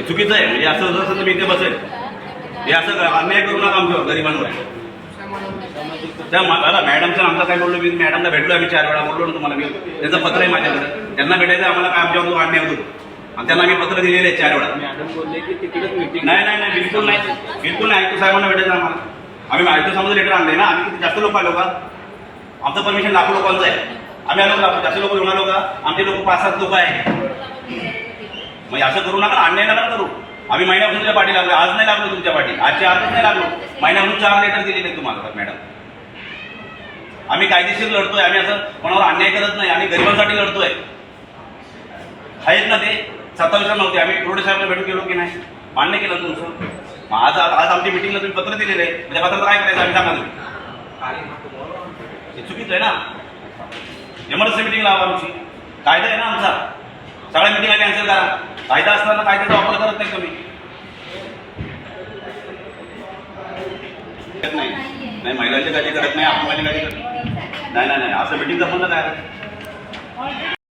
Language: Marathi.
हे चुकीचं आहे. म्हणजे असं जर असं मी इथे बसेल. हे असं अन्याय करू नका आमच्यावर गरिबांवर. त्या मॅडमचं आमचं काय बोललो मी? मॅडमला भेटलो आम्ही चार वेळा. बोललो ना तुम्हाला मी. त्यांचं पत्र आहे माझ्याकडे. त्यांना भेटायचं आम्हाला. काय आमच्यावर अन्याय होतो. आणि त्यांना मी पत्र दिलेले आहे चार वेळा. मॅडम बोलले की तिकडेच मीटिंग नाही नाही नाही. बिलकुल नाही. बिलकुल नाही. आयुक्त साहेबांना भेटायचं आम्हाला. आम्ही आयुक्त साहेबांचं लेटर आणलंय ना. आम्ही किती जास्त लोक आलो का? आमचं परमिशन लाखो लोकांचं आहे. आम्ही आलो का? जास्त लोक येऊन आलो का? आमचे लोक पाच सात लोक आहे मग असं करू नका अन्याय नका करू. आम्ही महिन्यापासून तुमच्या पाठी लागलो आज नाही लागलो तुमच्या पाठी. आजच्या आजच नाही लागलो. महिन्यापासून चार लेटर दिलेले नाही तुम्हाला मॅडम आम्ही कायदेशीर लढतोय आम्ही असं कोणावर अन्याय करत नाही आम्ही गरिबांसाठी लढतोय. आहेत ना ते? सत्तावीसला नव्हते आम्ही रोडे साहेबला भेटून गेलो की नाही? मान्य केलं तुमचं? मग आज आज आमच्या मिटिंगला तुम्ही पत्र दिलेलं आहे म्हणजे पत्राचं काय करायचं आम्ही सांगा तुम्ही. हे चुकीचं आहे ना? एमर्जन्सी मिटिंग लावा आमची. कायदा आहे ना आमचा. सगळ्या मिटिंगा कॅन्सल करा. कायदा असताना कायद्याचा वापर करत नाही तुम्ही. नाही. महिलांची काळजी करत नाही आपण माझी काळजी करत नाही. नाही नाही असं मिटिंग बंद काय